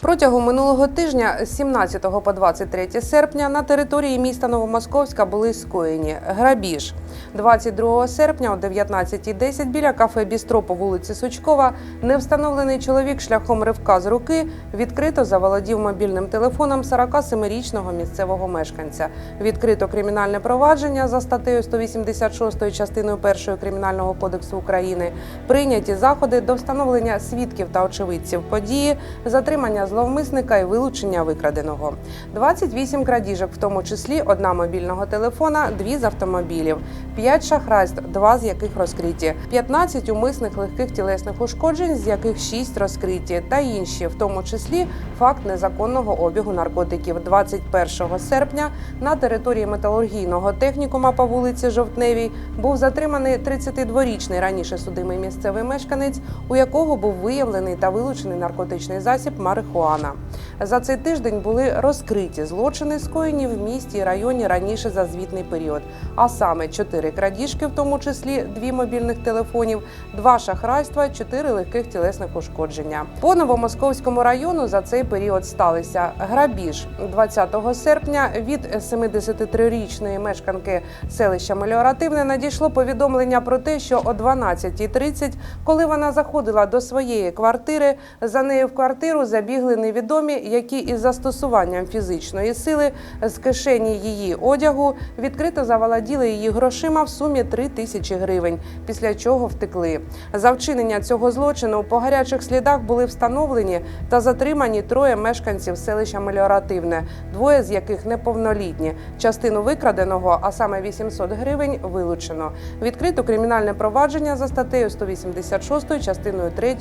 Протягом минулого тижня з 17 по 23 серпня на території міста Новомосковська були скоєні грабіж. 22 серпня о 19.10 біля кафе Бістро по вулиці Сучкова невстановлений чоловік шляхом ривка з руки відкрито заволодів мобільним телефоном 47-річного місцевого мешканця. Відкрито кримінальне провадження за статтею 186 частиною 1 Кримінального кодексу України. Прийняті заходи до встановлення свідків та очевидців події, затримання зловмисника і вилучення викраденого. 28 крадіжок, в тому числі одна мобільного телефона, дві з автомобілів, 5 шахрайств, два з яких розкриті, 15 умисних легких тілесних ушкоджень, з яких 6 розкриті, та інші, в тому числі факт незаконного обігу наркотиків. 21 серпня на території металургійного технікума по вулиці Жовтневій був затриманий 32-річний раніше судимий місцевий мешканець, у якого був виявлений та вилучений наркотичний засіб марихуана. За цей тиждень були розкриті злочини, скоєні в місті і районі раніше за звітний період, а саме 4 крадіжки, в тому числі дві мобільних телефонів, два шахрайства, 4 легких тілесних ушкодження. По Новомосковському району за цей період сталися грабіж 20 серпня від 73-річної мешканки селища Меліоративне надійшло повідомлення про те, що о 12.30, коли вона заходила до своєї квартири, за нею в квартиру забігли невідомі, які із застосуванням фізичної сили з кишені її одягу відкрито заволоділи її грошима в сумі 3 тисячі гривень, після чого втекли. За вчинення цього злочину по гарячих слідах були встановлені та затримані троє мешканців селища Меліоративне, двоє з яких неповнолітні. Частину викраденого, а саме 800 гривень, вилучено. Відкрито кримінальне провадження за статтею 186 частиною 3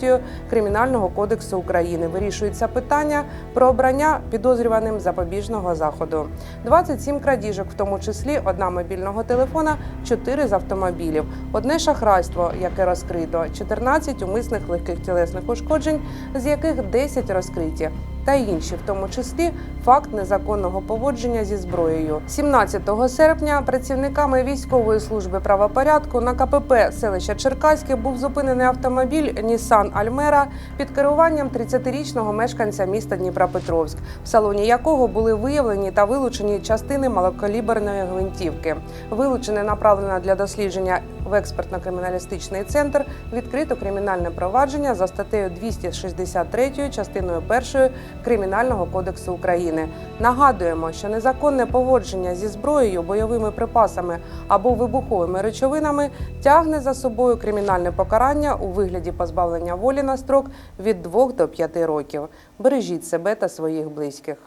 Кримінального кодексу України. Вирішується питання про обрання підозрюваним запобіжного заходу. 27 крадіжок, в тому числі одна мобільного телефона, 4 з автомобілів, одне шахрайство, яке розкрито, 14 умисних легких тілесних ушкоджень, з яких 10 розкриті. Та інші, в тому числі факт незаконного поводження зі зброєю. 17 серпня працівниками військової служби правопорядку на КПП селища Черкаське був зупинений автомобіль Нісан Альмера під керуванням 30-річного мешканця міста Дніпропетровськ, в салоні якого були виявлені та вилучені частини малокаліберної гвинтівки. Вилучене направлено для дослідження в експертно-криміналістичний центр. Відкрито кримінальне провадження за статтею 263 частиною 1 Кримінального кодексу України. Нагадуємо, що незаконне поводження зі зброєю, бойовими припасами або вибуховими речовинами тягне за собою кримінальне покарання у вигляді позбавлення волі на строк від 2 до 5 років. Бережіть себе та своїх близьких.